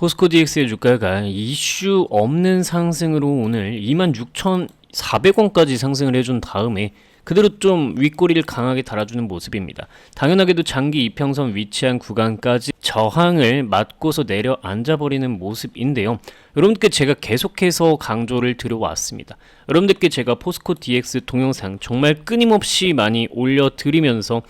포스코 DX의 주가가 이슈 없는 상승으로 오늘 26,400원까지 상승을 해준 다음에 그대로 좀 윗꼬리를 강하게 달아주는 모습입니다. 당연하게도 장기 이평선 위치한 구간까지 저항을 맞고서 내려 앉아 버리는 모습인데요. 여러분들께 제가 계속해서 강조를 드려왔습니다. 여러분들께 제가 포스코 DX 동영상 정말 끊임없이 많이 올려드리면서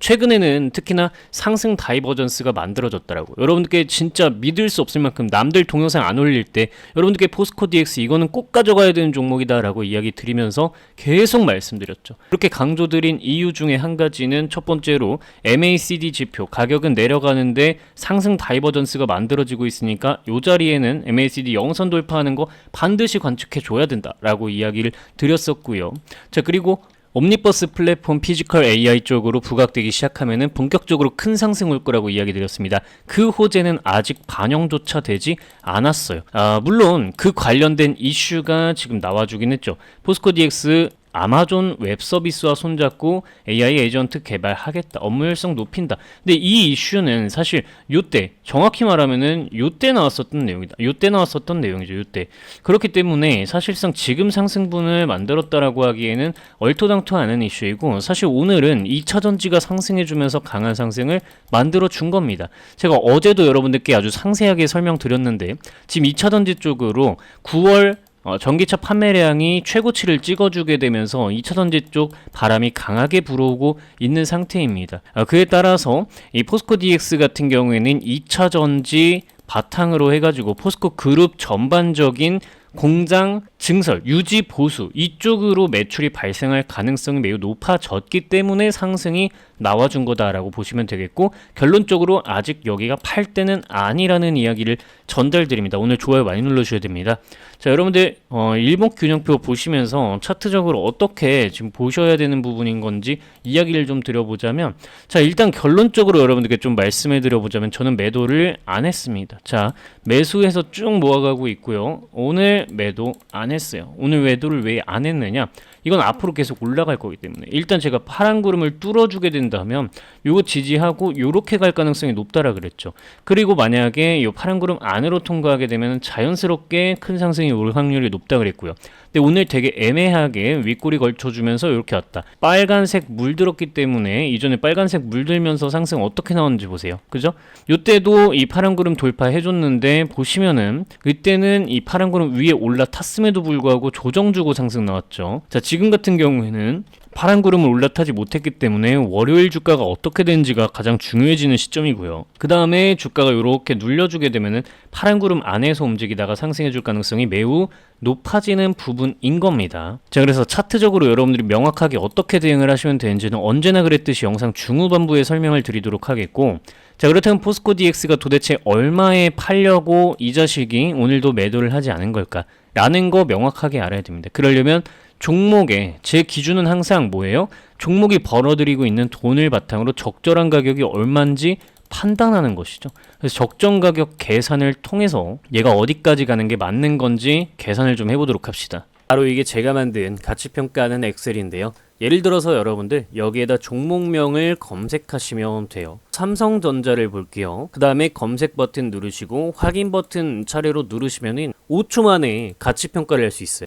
최근에는 특히나 상승 다이버전스가 만들어졌더라고요. 여러분들께 진짜 믿을 수 없을 만큼 남들 동영상 안 올릴 때 여러분들께 포스코 DX 이거는 꼭 가져가야 되는 종목이다라고 이야기 드리면서 계속 말씀드렸죠. 그렇게 강조드린 이유 중에 한 가지는 첫 번째로 MACD 지표 가격은 내려가는데 상승 다이버전스가 만들어지고 있으니까 이 자리에는 MACD 영선 돌파하는 거 반드시 관측해 줘야 된다라고 이야기를 드렸었고요. 자 그리고 옴니버스 플랫폼 피지컬 AI 쪽으로 부각되기 시작하면은 본격적으로 큰 상승 올 거라고 이야기 드렸습니다. 그 호재는 아직 반영조차 되지 않았어요. 아, 물론 그 관련된 이슈가 지금 나와주긴 했죠. 포스코 DX 아마존 웹 서비스와 손잡고 AI 에이전트 개발하겠다. 업무 효율성 높인다. 근데 이 이슈는 사실 요때 정확히 말하면은 요때 나왔었던 내용이다. 요때 나왔었던 내용이죠. 요때. 그렇기 때문에 사실상 지금 상승분을 만들었다라고 하기에는 얼토당토 않은 이슈이고 사실 오늘은 2차 전지가 상승해 주면서 강한 상승을 만들어 준 겁니다. 제가 어제도 여러분들께 아주 상세하게 설명드렸는데 지금 2차 전지 쪽으로 9월 어, 전기차 판매량이 최고치를 찍어주게 되면서 2차 전지 쪽 바람이 강하게 불어오고 있는 상태입니다. 어, 그에 따라서 이 포스코 DX 같은 경우에는 2차 전지 바탕으로 해가지고 포스코 그룹 전반적인 공장 증설, 유지 보수 이쪽으로 매출이 발생할 가능성이 매우 높아졌기 때문에 상승이 나와준 거다라고 보시면 되겠고 결론적으로 아직 여기가 팔 때는 아니라는 이야기를 전달드립니다. 오늘 좋아요 많이 눌러주셔야 됩니다. 자 여러분들 어, 일목 균형표 보시면서 차트적으로 어떻게 지금 보셔야 되는 부분인 건지 이야기를 좀 드려보자면 자 일단 결론적으로 여러분들께 좀 말씀해 드려보자면 저는 매도를 안 했습니다. 자 매수해서 쭉 모아가고 있고요. 오늘 매도 안 했어요. 오늘 매도를 왜 안 했느냐? 이건 앞으로 계속 올라갈 거기 때문에 일단 제가 파란 구름을 뚫어주게 된다면 요거 지지하고 요렇게 갈 가능성이 높다라 그랬죠. 그리고 만약에 요 파란 구름 안으로 통과하게 되면 자연스럽게 큰 상승이 올 확률이 높다 그랬고요. 근데 오늘 되게 애매하게 윗꼬리 걸쳐주면서 이렇게 왔다. 빨간색 물들었기 때문에 이전에 빨간색 물들면서 상승 어떻게 나왔는지 보세요. 그죠? 요때도 이 파란 구름 돌파해줬는데 보시면은 이때는 이 파란 구름 위에 올라탔음에도 불구하고 조정 주고 상승 나왔죠. 자 지금 같은 경우에는 파란 구름을 올라타지 못했기 때문에 월요일 주가가 어떻게 되는지가 가장 중요해지는 시점이고요. 그 다음에 주가가 이렇게 눌려주게 되면은 파란 구름 안에서 움직이다가 상승해줄 가능성이 매우 높아지는 부분인 겁니다. 자, 그래서 차트적으로 여러분들이 명확하게 어떻게 대응을 하시면 되는지는 언제나 그랬듯이 영상 중후반부에 설명을 드리도록 하겠고, 자, 그렇다면 포스코 DX가 도대체 얼마에 팔려고 이 자식이 오늘도 매도를 하지 않은 걸까? 라는 거 명확하게 알아야 됩니다. 그러려면 종목에 제 기준은 항상 뭐예요? 종목이 벌어들이고 있는 돈을 바탕으로 적절한 가격이 얼마인지 판단하는 것이죠. 그래서 적정 가격 계산을 통해서 얘가 어디까지 가는 게 맞는 건지 계산을 좀 해보도록 합시다. 바로 이게 제가 만든 가치평가하는 엑셀인데요. 예를 들어서 여러분들 여기에다 종목명을 검색하시면 돼요. 삼성전자를 볼게요. 그 다음에 검색 버튼 누르시고 확인 버튼 차례로 누르시면 5초 만에 가치평가를 할 수 있어요.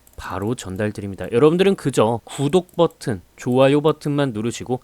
바로 전달드립니다. 여러분들은 그저 구독 버튼, 좋아요 버튼만 누르시고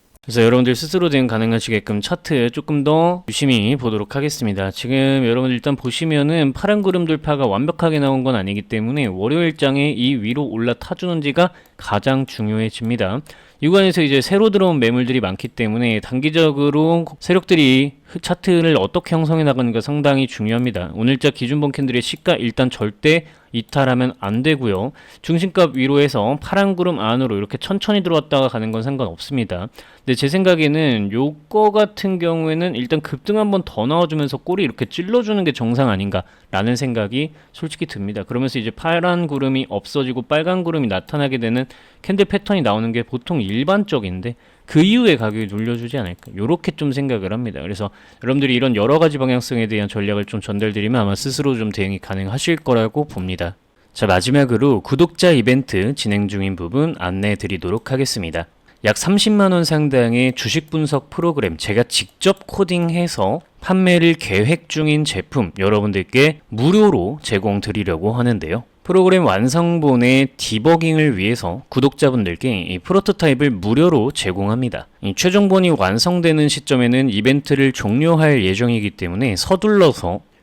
그래서 여러분들 스스로 대응 가능하시게끔 차트 조금 더 유심히 보도록 하겠습니다. 지금 여러분들 일단 보시면은 파란 구름 돌파가 완벽하게 나온 건 아니기 때문에 월요일장에 이 위로 올라타주는지가 가장 중요해집니다. 이 구간에서 이제 새로 들어온 매물들이 많기 때문에 단기적으로 세력들이 차트를 어떻게 형성해 나가는가 상당히 중요합니다. 오늘자 기준봉 캔들의 시가 일단 절대 이탈하면 안 되고요. 중심값 위로해서 파란 구름 안으로 이렇게 천천히 들어왔다가 가는 건 상관없습니다. 근데 제 생각에는 요거 같은 경우에는 일단 급등 한번 더 넣어주면서 꼬리 이렇게 찔러주는 게 정상 아닌가라는 생각이 솔직히 듭니다. 그러면서 이제 파란 구름이 없어지고 빨간 구름이 나타나게 되는 캔들 패턴이 나오는 게 보통 일반적인데 그 이후에 가격이 눌려주지 않을까 요렇게 좀 생각을 합니다. 그래서 여러분들이 이런 여러 가지 방향성에 대한 전략을 좀 전달드리면 아마 스스로 좀 대응이 가능하실 거라고 봅니다. 자 마지막으로 구독자 이벤트 진행 중인 부분 안내해 드리도록 하겠습니다. 약 30만원 상당의 주식 분석 프로그램 제가 직접 코딩해서 판매를 계획 중인 제품 여러분들께 무료로 제공 드리려고 하는데요. 프로그램 완성본의 디버깅을 위해서 구독자분들께 이 프로토타입을 무료로 제공합니다. 이 최종본이 완성되는 시점에는 이벤트를 종료할 예정이기 때문에 서둘러서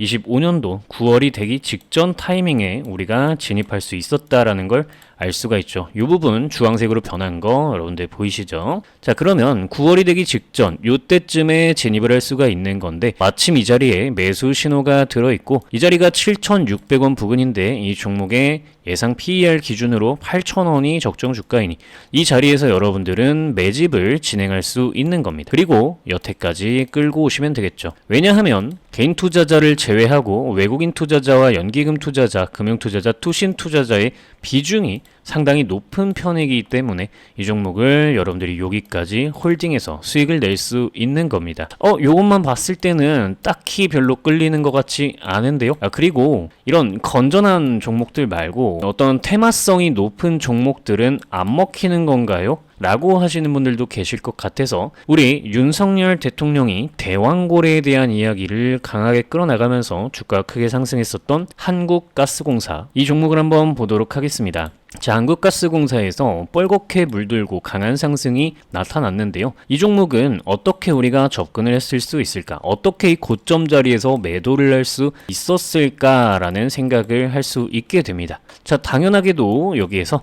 25년도 9월이 되기 직전 타이밍에 우리가 진입할 수 있었다라는 걸 알 수가 있죠. 이 부분 주황색으로 변한 거 여러분들 보이시죠? 자 그러면 9월이 되기 직전 요때쯤에 진입을 할 수가 있는 건데 마침 이 자리에 매수 신호가 들어있고 이 자리가 7,600원 부근인데 이 종목의 예상 PER 기준으로 8,000원이 적정 주가이니 이 자리에서 여러분들은 매집을 진행할 수 있는 겁니다. 그리고 여태까지 끌고 오시면 되겠죠. 왜냐하면 개인 투자자를 제외하고 외국인 투자자와 연기금 투자자, 금융 투자자, 투신 투자자의 비중이 상당히 높은 편이기 때문에 이 종목을 여러분들이 여기까지 홀딩해서 수익을 낼 수 있는 겁니다. 어, 요것만 봤을 때는 딱히 별로 끌리는 것 같지 않은데요. 아, 그리고 이런 건전한 종목들 말고 어떤 테마성이 높은 종목들은 안 먹히는 건가요? 라고 하시는 분들도 계실 것 같아서 우리 윤석열 대통령이 대왕고래에 대한 이야기를 강하게 끌어나가면서 주가가 크게 상승했었던 한국가스공사 이 종목을 한번 보도록 하겠습니다. 자, 한국가스공사에서 뻘겋게 물들고 강한 상승이 나타났는데요. 이 종목은 어떻게 우리가 접근을 했을 수 있을까? 어떻게 이 고점 자리에서 매도를 할 수 있었을까라는 생각을 할 수 있게 됩니다. 자, 당연하게도 여기에서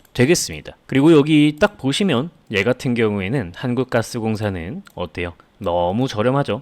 되겠습니다. 그리고 여기 딱 보시면 얘 같은 경우에는 한국가스공사는 어때요? 너무 저렴하죠?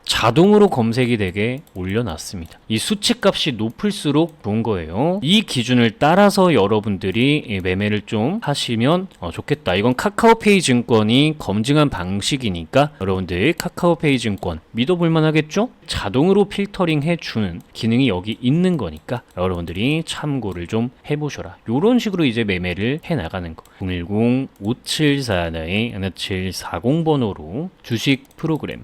자동으로 검색이 되게 올려놨습니다. 이 수치값이 높을수록 좋은 거예요. 이 기준을 따라서 여러분들이 이 매매를 좀 하시면 어, 좋겠다. 이건 카카오페이 증권이 검증한 방식이니까 여러분들 카카오페이 증권 믿어볼 만 하겠죠? 자동으로 필터링 해주는 기능이 여기 있는 거니까 여러분들이 참고를 좀 해보셔라. 이런 식으로 이제 매매를 해 나가는 거. 010-5741-1740 번호로 주식 프로그램,